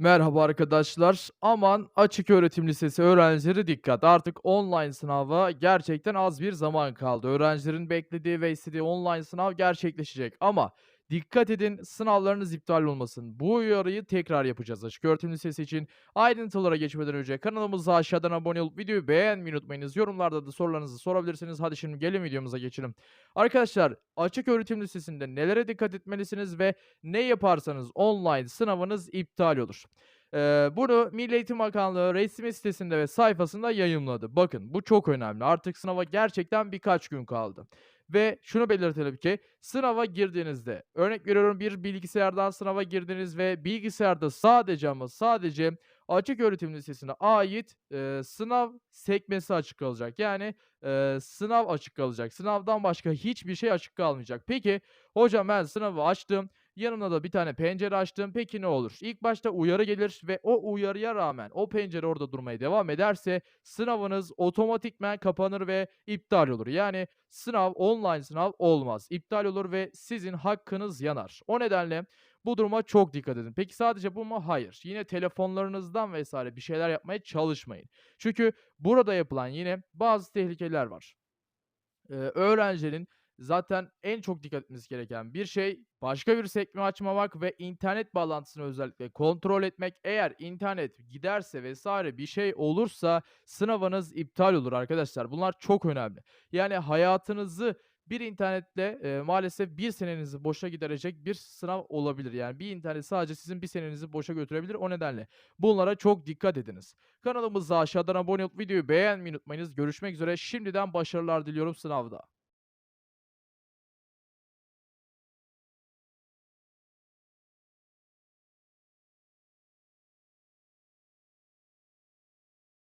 Merhaba arkadaşlar. Aman açık öğretim lisesi öğrencileri dikkat. Artık online sınava gerçekten az bir zaman kaldı. Öğrencilerin beklediği ve istediği online sınav gerçekleşecek. Ama dikkat edin sınavlarınız iptal olmasın. Bu uyarıyı tekrar yapacağız açık öğretim lisesi için. Ayrıntılara geçmeden önce kanalımıza aşağıdan abone olup videoyu beğenmeyi unutmayınız. Yorumlarda da sorularınızı sorabilirsiniz. Hadi şimdi gelin videomuza geçelim. Arkadaşlar açık öğretim lisesinde nelere dikkat etmelisiniz ve ne yaparsanız online sınavınız iptal olur. Eee, bunu Milli Eğitim Bakanlığı resmi sitesinde ve sayfasında yayımladı. Bakın bu çok önemli. Artık sınava gerçekten birkaç gün kaldı. Ve şunu belirtelim ki sınava girdiğinizde örnek veriyorum bir bilgisayardan sınava girdiniz ve bilgisayarda sadece ama sadece açık öğretim lisesine ait eee, sınav sekmesi açık kalacak. Yani eee, sınav açık kalacak. Sınavdan başka hiçbir şey açık kalmayacak. Peki hocam ben sınavı açtım. Yanına da bir tane pencere açtım. Peki ne olur? İlk başta uyarı gelir ve o uyarıya rağmen o pencere orada durmaya devam ederse sınavınız otomatikman kapanır ve iptal olur. Yani sınav online sınav olmaz. İptal olur ve sizin hakkınız yanar. O nedenle bu duruma çok dikkat edin. Peki sadece bu mu? Hayır. Yine telefonlarınızdan vesaire bir şeyler yapmaya çalışmayın. Çünkü burada yapılan yine bazı tehlikeler var. Eee, öğrencinin zaten en çok dikkat etmesi gereken bir şey başka bir sekme açmamak ve internet bağlantısını özellikle kontrol etmek. Eğer internet giderse vesaire bir şey olursa sınavınız iptal olur arkadaşlar. Bunlar çok önemli. Yani hayatınızı bir internetle eee, maalesef bir senenizi boşa giderecek bir sınav olabilir. Yani bir internet sadece sizin bir senenizi boşa götürebilir. O nedenle bunlara çok dikkat ediniz. Kanalımıza aşağıdan abone olup videoyu beğenmeyi unutmayınız. Görüşmek üzere. Şimdiden başarılar diliyorum sınavda.